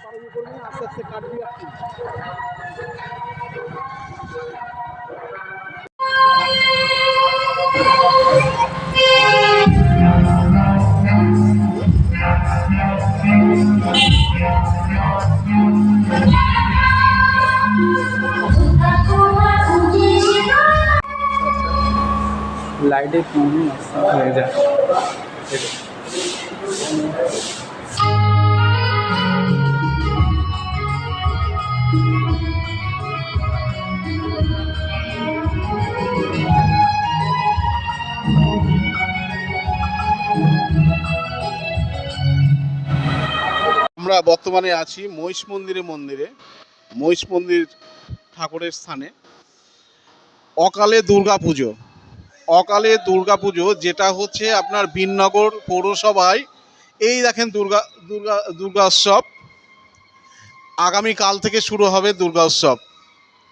আস্তে আস্তে কাটবি আপনি লাইটে কমই হয়ে আমরা বর্তমানে আছি মহিষ মন্দিরে মন্দিরে, মহিষ মন্দির ঠাকুরের স্থানে। অকালে দুর্গা পুজো। অকালে দুর্গা পুজো, যেটা হচ্ছে আপনার বিননগর পৌরসভায়, এই দেখেন দুর্গা দুর্গা দুর্গা উৎসব। আগামীকাল থেকে শুরু হবে দুর্গা উৎসব।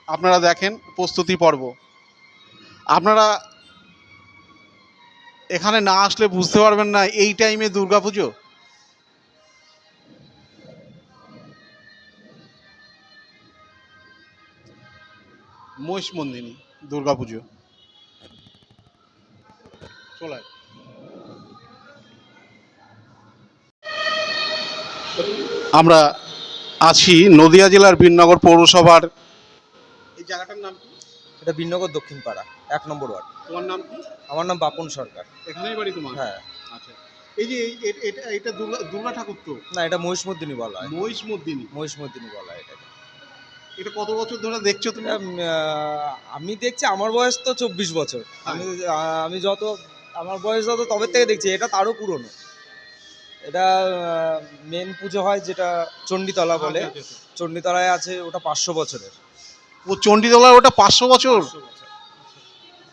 আপনারা দেখেন প্রস্তুতি পর্ব। আপনারা এখানে না আসলে বুঝতে পারবেন না এই টাইমে দুর্গা মহিষ মন্দিনী দুর্গা পুজো। চলে। আমরা আছি নদিয়া জেলার বীরনগর পৌরসভার। এই জায়গাটার নাম কি? এটা বিনগর দক্ষিণ পাড়া এক নম্বর ওয়ার্ড। তোমার নাম কি? আমার নাম বাপন সরকার। এখানেই বাড়ি তোমার? হ্যাঁ। আচ্ছা। এই যে এটা এটা দুর্গা দুর্গা ঠাকুর তো? না এটা মহিষমর্দিনী বলা হয়। মহিষ মর্দিনী মহিষমর্দিনী বলা হয় এটাকে। এটা কত বছর ধরে দেখছ তুমি? আমি দেখছি আমার বয়স তো চব্বিশ বছর। আমি আমি যত আমার বয়স যত তবে থেকে দেখছি এটা তারও পুরনো। এটা মেন পুজো হয় যেটা চণ্ডীতলা বলে। আচ্ছা, আচ্ছা। চণ্ডীতলায় আছে ওটা পাঁচশো বছরের। ও চণ্ডীতলার ওটা পাঁচশো বছর?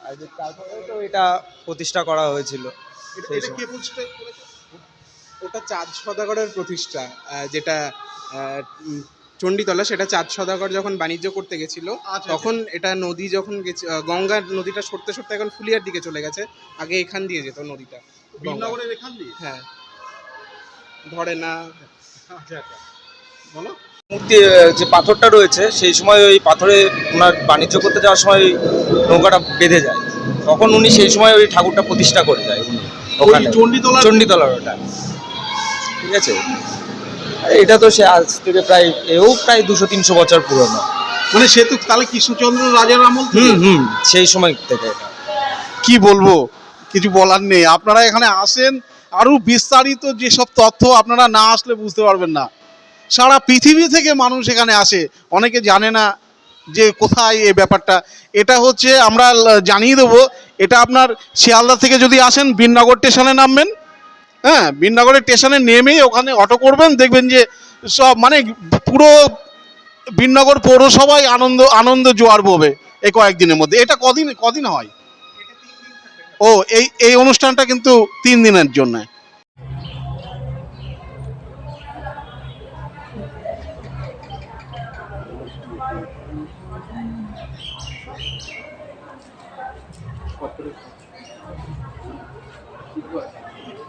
আর যে তারপরে তো এটা প্রতিষ্ঠা করা হয়েছিল? ওটা চাঁদ সদাগরের প্রতিষ্ঠা যেটা চণ্ডীতলা সেটা চাঁদ সদাগর যখন বাণিজ্য করতে গেছিল আচ্ছা, তখন এটা নদী যখন গেছে আহ, গঙ্গা নদীটা সরতে সরতে এখন ফুলিয়ার দিকে চলে গেছে আগে এখান দিয়ে যেত নদীটা এখান দিয়ে? হ্যাঁ। ধরে না। আচ্ছা আচ্ছা। বলো। মূর্তি যে পাথরটা রয়েছে সেই সময় ওই পাথরে ওনার বাণিজ্য করতে যাওয়ার সময় ওই নৌকাটা বেঁধে যায়। তখন উনি সেই সময় ওই ঠাকুরটা প্রতিষ্ঠা করে যায় ওখানে। চণ্ডীতলা চণ্ডীতলার ওটা। ঠিক আছে? এটা তো সে আজ থেকে প্রায় এও প্রায় দুশো তিনশো বছর পুরনো। মানে সে তো তাহলে কৃষ্ণচন্দ্র রাজার আমল? হুম হুম সেই সময় থেকে। এটা কি বলব? কিছু বলার নেই। আপনারা এখানে আসেন আরও বিস্তারিত যেসব তথ্য আপনারা না আসলে বুঝতে পারবেন না। সারা পৃথিবী থেকে মানুষ এখানে আসে। অনেকে জানে না যে কোথায় এই ব্যাপারটা। এটা হচ্ছে আমরা জানিয়ে দেবো এটা আপনার শিয়ালদা থেকে যদি আসেন বিননগর স্টেশনে নামবেন। হ্যাঁ বিননগরের স্টেশনে নেমেই ওখানে অটো করবেন, দেখবেন যে সব মানে পুরো বিননগর পৌরসভায় আনন্দ আনন্দ জোয়ার ববে এই কয়েকদিনের মধ্যে। এটা কদিন কদিন হয়? ও, এই এই অনুষ্ঠানটা কিন্তু তিন দিনের জন্য।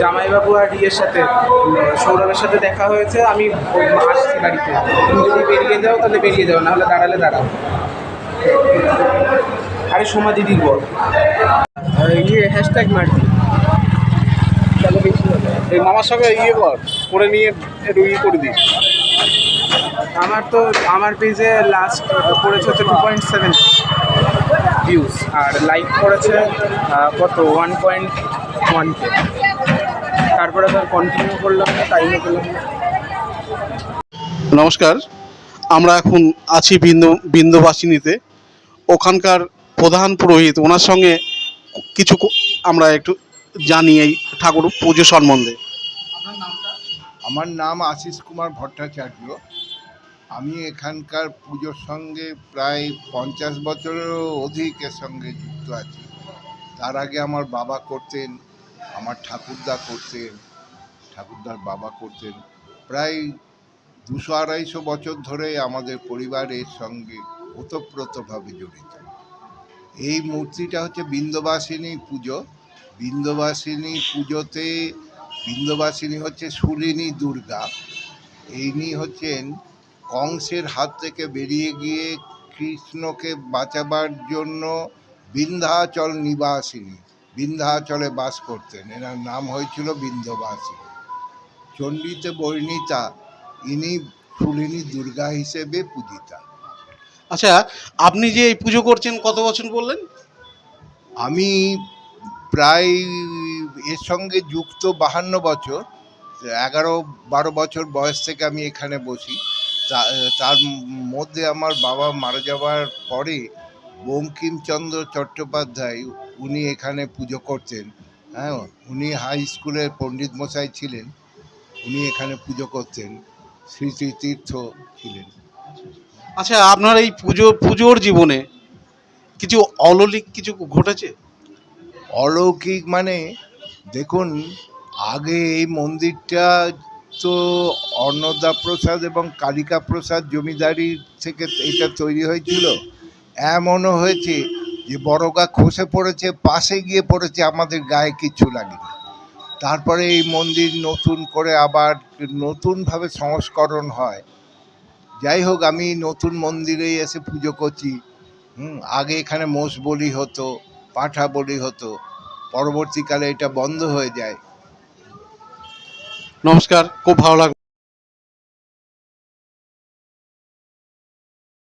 জামাইবাবু আর ইয়ের সাথে সৌরভের সাথে দেখা হয়েছে আমি আসছি বাড়িতে। তুমি যদি বেরিয়ে যাও তাহলে বেরিয়ে যাও নাহলে দাঁড়ালে দাঁড়াও। আরে সোমা দিদির বল। ইয়ে হ্যাশট্যাগ হবে এই মামার সঙ্গে ইয়ে কর করে নিয়ে একটু ইয়ে করে দিস। আমার তো আমার পেজে লাস্ট পড়েছে হচ্ছে টু পয়েন্ট সেভেন ভিউজ আর লাইক করেছে কত? ওয়ান পয়েন্ট ওয়ান কে তারপরে তো কন্টিনিউ করলাম না টাইমও পেলাম নমস্কার আমরা এখন আছি বিন্দু বিন্দুবাসিনীতে। ওখানকার প্রধান পুরোহিত ওনার সঙ্গে কিছু আমরা একটু জানি এই ঠাকুর পুজো সম্বন্ধে। আমার নাম আশিস কুমার ভট্টাচার্য। আমি এখানকার পুজোর সঙ্গে প্রায় পঞ্চাশ বছরেরও অধিক এর সঙ্গে যুক্ত আছি। তার আগে আমার বাবা করতেন আমার ঠাকুরদা করতেন, ঠাকুরদার বাবা করতেন। প্রায় দুশো আড়াইশো বছর ধরে আমাদের পরিবারের সঙ্গে ওতপ্রোতভাবে জড়িত। এই মূর্তিটা হচ্ছে বিন্দবাসিনী পুজো। বিন্দবাসিনী পুজোতে বিন্দবাসিনী হচ্ছে শুলিনী দুর্গা। ইনি হচ্ছেন কংসের হাত থেকে বেরিয়ে গিয়ে কৃষ্ণকে বাঁচাবার জন্য বিন্ধ্যাচল নিবাসিনী। বিন্ধ্যাচলে বাস করতেন। এনার নাম হয়েছিল বিন্দবাসিনী চণ্ডীতে বর্ণিতা ইনি ফুলিনী দুর্গা হিসেবে পূজিতা। আচ্ছা আপনি যে এই পুজো করছেন কত বছর বললেন? আমি প্রায় এর সঙ্গে যুক্ত বাহান্ন বছর এগারো বারো বছর বয়স থেকে আমি এখানে বসি। তার মধ্যে আমার বাবা মারা যাওয়ার পরে বঙ্কিমচন্দ্র চট্টোপাধ্যায় উনি এখানে পুজো করতেন হ্যাঁ উনি হাই স্কুলের পণ্ডিত মশাই ছিলেন উনি এখানে পুজো করতেন শ্রী তীর্থ ছিলেন। আচ্ছা আপনার এই পুজো পুজোর জীবনে কিছু অলৌকিক কিছু ঘটেছে? অলৌকিক মানে দেখুন আগে এই মন্দিরটা তো অন্নদা প্রসাদ এবং কালিকা প্রসাদ জমিদারি থেকে এটা তৈরি হয়েছিল এমনও হয়েছে যে বড়গা খসে পড়েছে, পাশে গিয়ে পড়েছে, আমাদের গায়ে কিচ্ছু লাগেনি। তারপরে এই মন্দির নতুন করে আবার নতুনভাবে সংস্করণ হয়। যাই হোক, আমি নতুন মন্দিরে এসে পুজো করছি। হুম, আগে এখানে মোষ বলি হতো, পাঠা বলি হতো, পরবর্তীকালে এটা বন্ধ হয়ে যায়। নমস্কার, খুব ভালো লাগল।